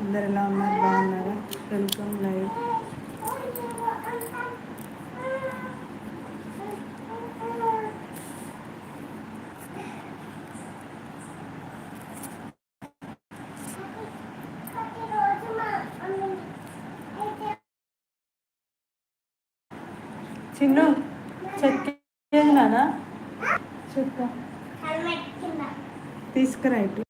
అందరు ఎలా ఉన్నారు? బాగున్నారా? Welcome live. చిన్ను చెక్క నానా చెక్క తీసుకురా ఇటు.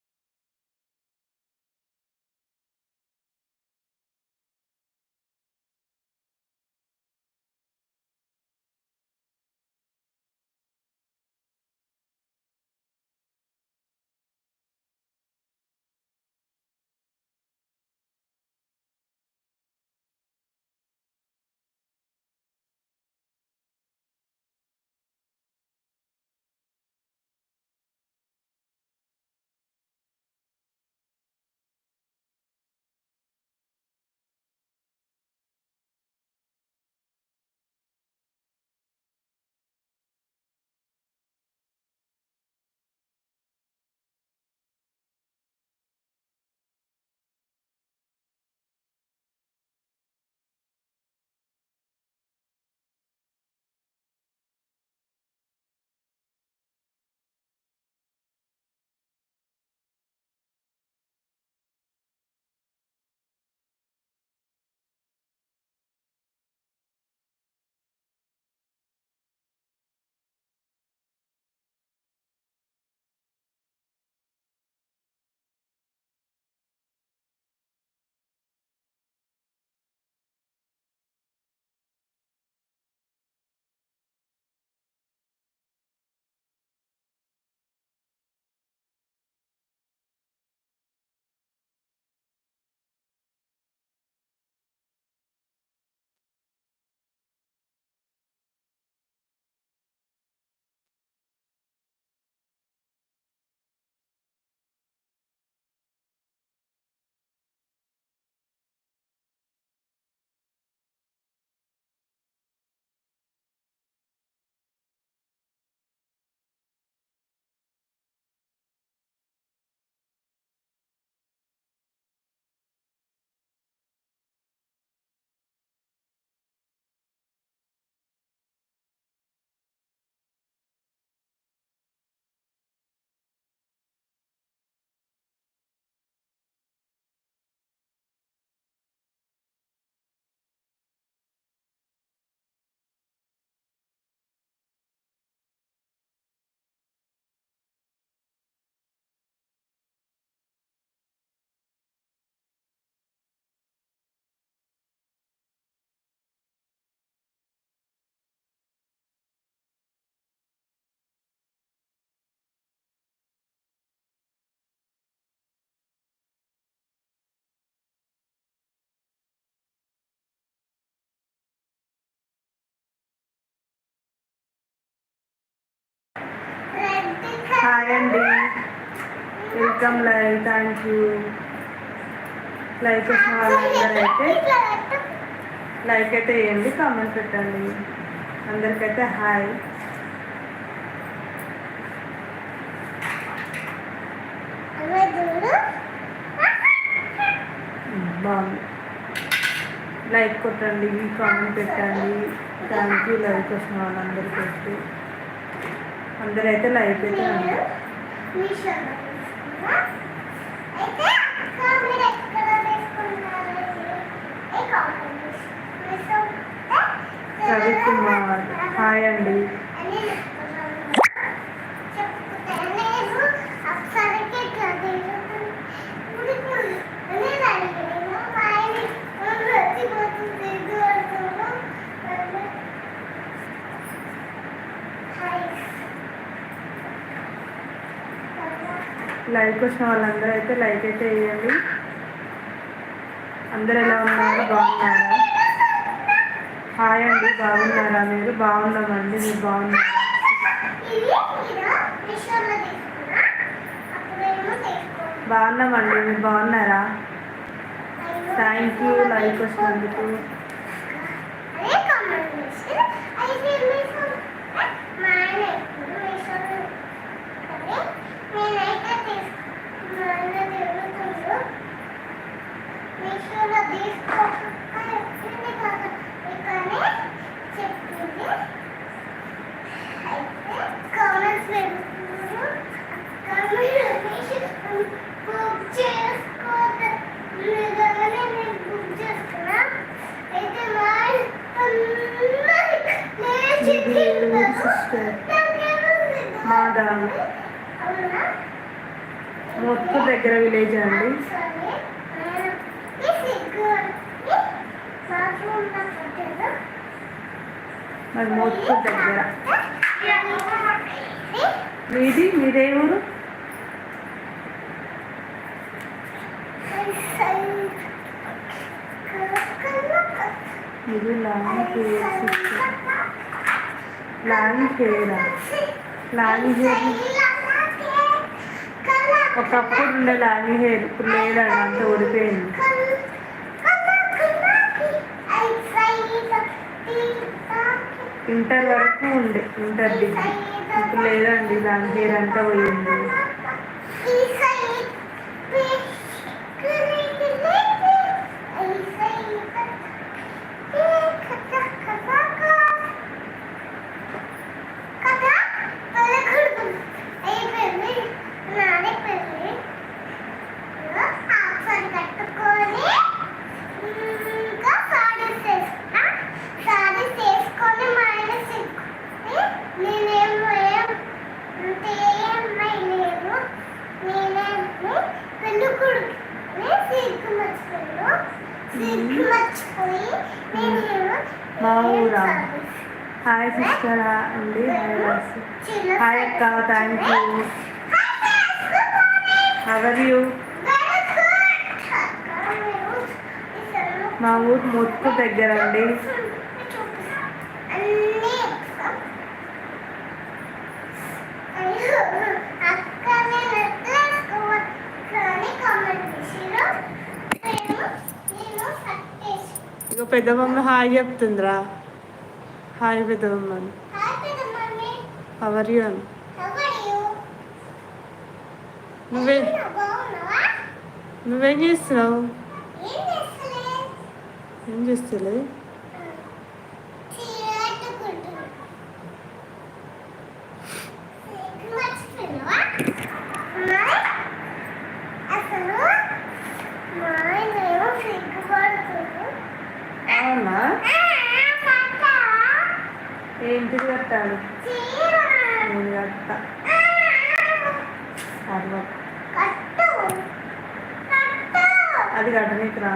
హాయ్ అండి welcome live thank you like చేసిన వాళ్ళందరూ అయితే లైక్ అయితే వేయండి కామెంట్ పెట్టండి. అందరికైతే హాయ్ బాగుంది లైక్ కొట్టండి కామెంట్ పెట్టండి. థ్యాంక్ యూ లైక్ వచ్చిన వాళ్ళందరికీ అందరైతే లైక్ అయితే రవికుమార్. హాయ్ అండి. లైక్ వచ్చిన వాళ్ళందరూ అయితే లైక్ అయితే వేయండి. అందరు ఎలా ఉన్నారు? బాగున్నారా? హాయ్ అండి బాగున్నారా మీరు? బాగున్నామండి మీరు బాగున్నారా? బాగున్నామండి మీరు బాగున్నారా? థ్యాంక్ యూ లైక్ వచ్చినందుకు. మాదా. మొత్తం దగ్గర విలేజ్ అండి. మరి మొత్తం దగ్గర. మీది మీదే ఊరు? ఇది long sister plan hair long hair ఒకప్పుడు ఉండే లాంగ్ హెయిర్ ఇప్పుడు లేదండి అంత ఊడిపోయింది. ఇంటర్ వరకు ఉండే ఇంటర్ డిగ్రీ. ఇప్పుడు లేదండి లాంగ్ హెయిర్ అంతా పోయింది. మా ఊరా? హాయ్ సిస్టర్ అండి హాయ్ రాసి హాయ్ అక్క thank you how are you మా ఊరు ముత్తు దగ్గర పెద్ద మమ్మీ హాయ్ చెప్తుందిరా. హాయ్ పెద్ద మమ్మీ అవర్ యూ అని నువ్వే నువ్వేం చేస్తున్నావు? ఏం చేస్తలే?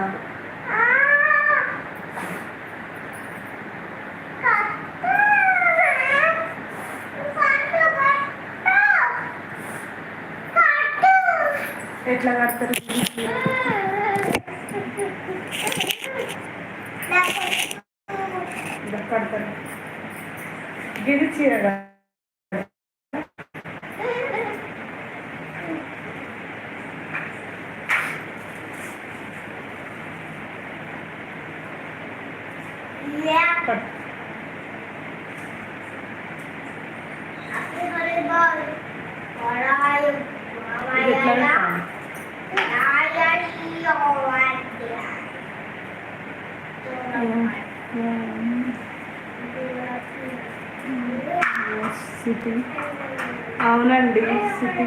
కట్టనీకి రాదు ఎట్లా కడతారు ఇలా కడతారు గిరి చీర కడతారు. కట్ ఇది ఎట్లా కట్టాలి సిటీ అవునండి సిటీ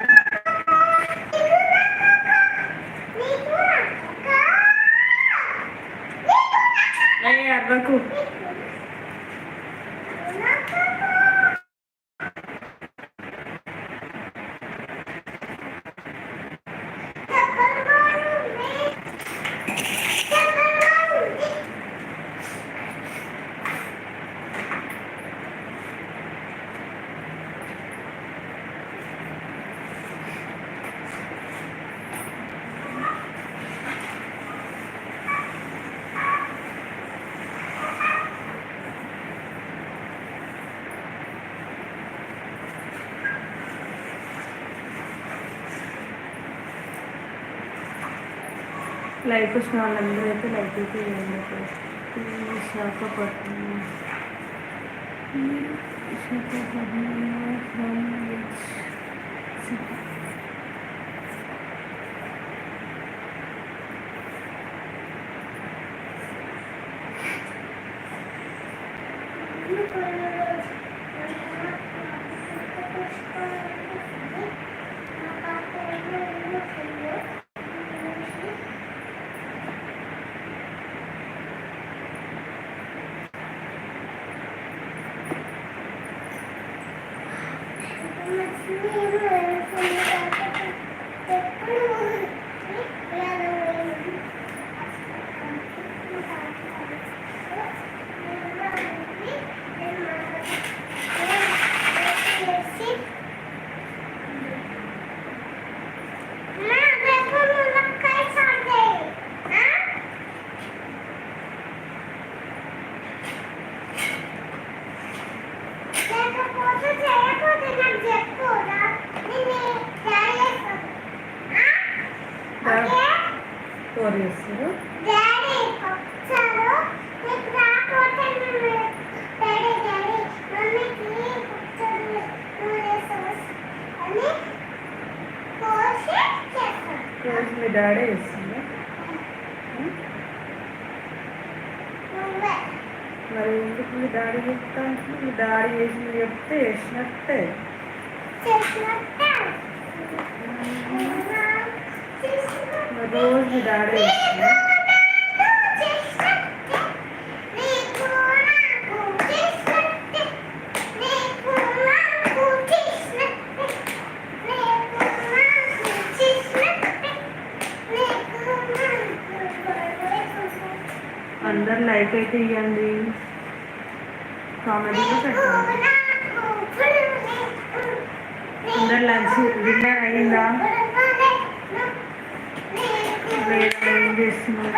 లైక్ వచ్చిన వాళ్ళందరూ అయితే లైక్ అయితే వేయండి విశాఖపట్నం విశాఖపట్నం from డాడీ నువ్వే మరి ఎందుకు మీ డాడీ చెప్తా మీ డాడీ చేసింది చెప్తే మరి రోజు మీ డాడీ చేస్తుంది. ఇవ్వండి కామెడీగా పెట్టండి. అందరు లంచ్ డిన్నర్ అయిందా? ఏం చేస్తున్నారు?